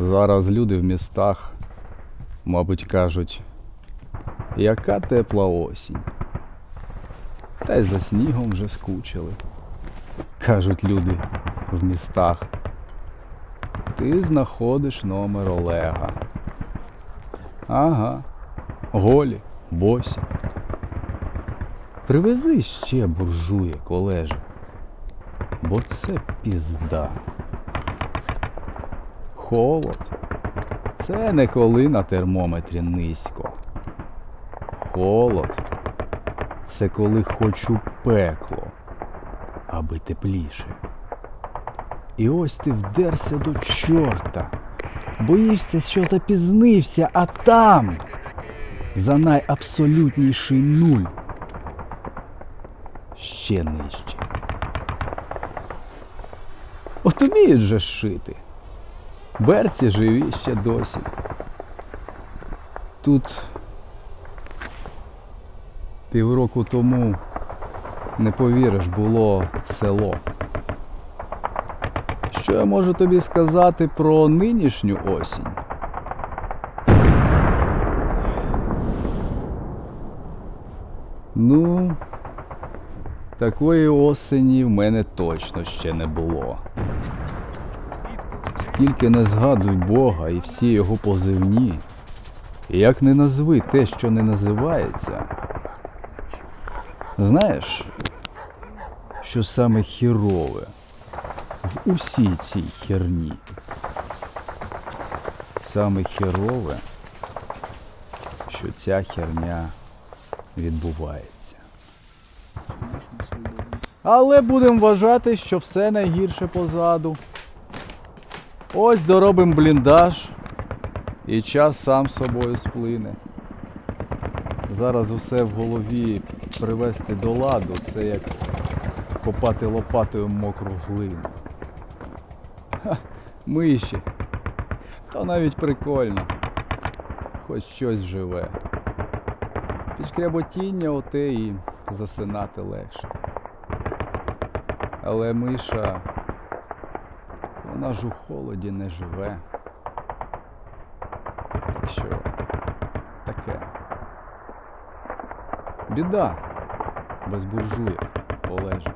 Зараз люди в містах, мабуть, кажуть, яка тепла осінь. Та й за снігом вже скучили. Кажуть люди в містах. Ти знаходиш номер Олега. Ага. Голі, босі. Привези ще буржує, колеже. Бо це пізда. Холод. Це не коли на термометрі низько. Холод. Це коли хочу пекло, аби тепліше. І ось ти вдерся до чорта. Боїшся, що запізнився, а там за найабсолютніший нуль. Ще нижче. От уміють же шити. Берці живі ще досі. Тут півроку тому, не повіриш, було село. Що я можу тобі сказати про нинішню осінь? Ну, такої осені в мене точно ще не було. Скільки не згадуй Бога і всі його позивні, і як не назви те, що не називається. Знаєш, що саме хірове в усій цій херні? Саме хірове, що ця херня відбувається. Але будемо вважати, що все найгірше позаду. Ось доробимо бліндаж, і час сам собою сплине. Зараз усе в голові привести до ладу, це як копати лопатою мокру глину. Ха, миші. То навіть прикольно. Хоч щось живе. Підшкряботіння оте і засинати легше. Але миша, вона ж у холоді не живе. Що таке. Біда без буржуєк, Олеже.